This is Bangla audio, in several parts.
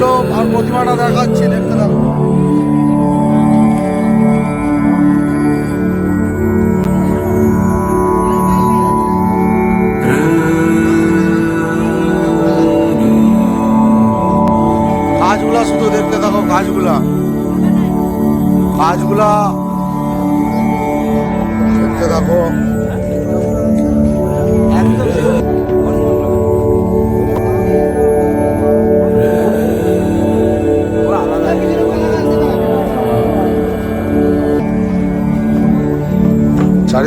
মণ্ডপ আর প্রতিমাটা দেখাচ্ছি দেখতে থাকো। কাজগুলা শুধু দেখতে থাকো কাজগুলা। কাজগুলা দেখতে থাকো।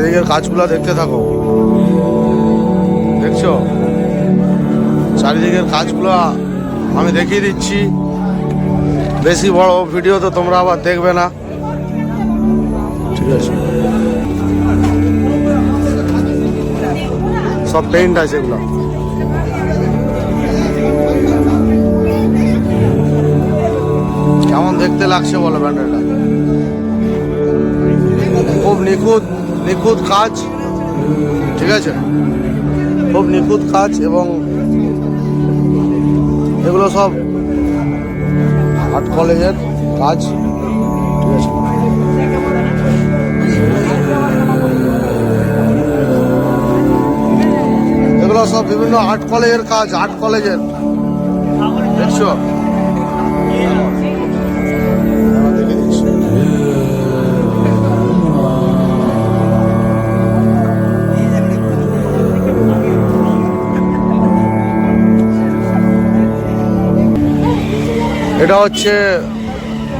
চারিদিকের কাজগুলা দেখতে থাকো। দেখছ? চারিদিকের কাজগুলা আমি দেখিয়ে দিচ্ছি। বেশি বড় ভিডিও তো তোমরা আবার দেখবে না। ঠিক আছে। সব পেইন্ট আছে এগুলো। কেমন দেখতে লাগছে বলো ব্যান্ডেলটা? নিখুঁত নিখুঁত কাজ। ঠিক আছে? খুব নিখুঁত কাজ এবং এগুলো সব আর্ট কলেজের কাজ। ঠিক আছে? এগুলো সব বিভিন্ন আর্ট কলেজের কাজ, আর্ট কলেজের। দেখছ? এটা হচ্ছে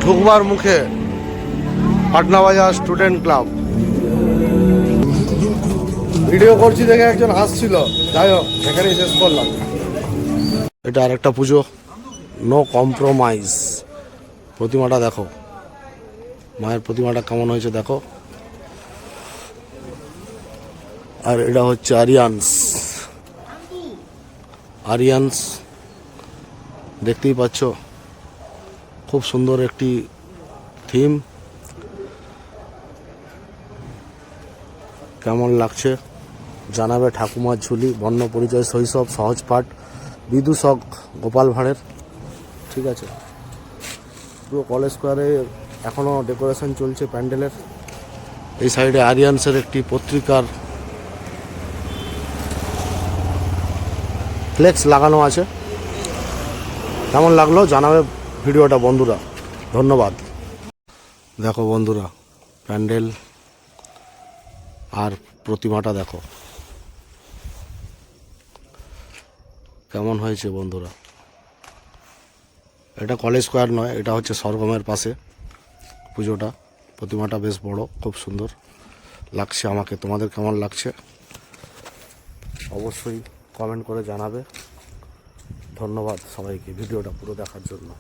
ঢুকবার মুখে পাটনা বাজার স্টুডেন্ট ক্লাব। ভিডিও করছি দেখে একজন হাসছিল যাই হোক, এখানেই শেষ করলাম। এটা আরেকটা পুজো। নো কম্প্রোমাইজ প্রতিমাটা দেখো। মায়ের প্রতিমাটা কেমন হয়েছে দেখো। আর এটা হচ্ছে আরিয়ান্স আরিয়ান্স দেখতেই পাচ্ছ? খুব সুন্দর একটি থিম কেমন লাগছে? জানাবে ঠাকুমার ঝুলি, বর্ণ পরিচয়, শৈশব, সহজ পাঠ, বিদূষক গোপাল ভাঁড়ের। ঠিক আছে। পুরো কলেজ স্কোয়ারে এখনও ডেকোরেশন চলছে প্যান্ডেলের। এই সাইডে আরিয়ান্সের একটি পত্রিকার ফ্লেক্স লাগানো আছে। কেমন লাগল? জানাবে ভিডিওটা বন্ধুরা, ধন্যবাদ। দেখো বন্ধুরা, প্যান্ডেল আর প্রতিমাটা দেখো। কেমন হয়েছে বন্ধুরা? এটা কলেজ স্কোয়ার নয়, এটা হচ্ছে সরগমের পাশে পুজোটা। প্রতিমাটা বেশ বড়, খুব সুন্দর লাগছে আমাকে। তোমাদের কেমন লাগছে? অবশ্যই কমেন্ট করে জানাবে। ধন্যবাদ সবাইকে ভিডিওটা পুরো দেখার জন্য।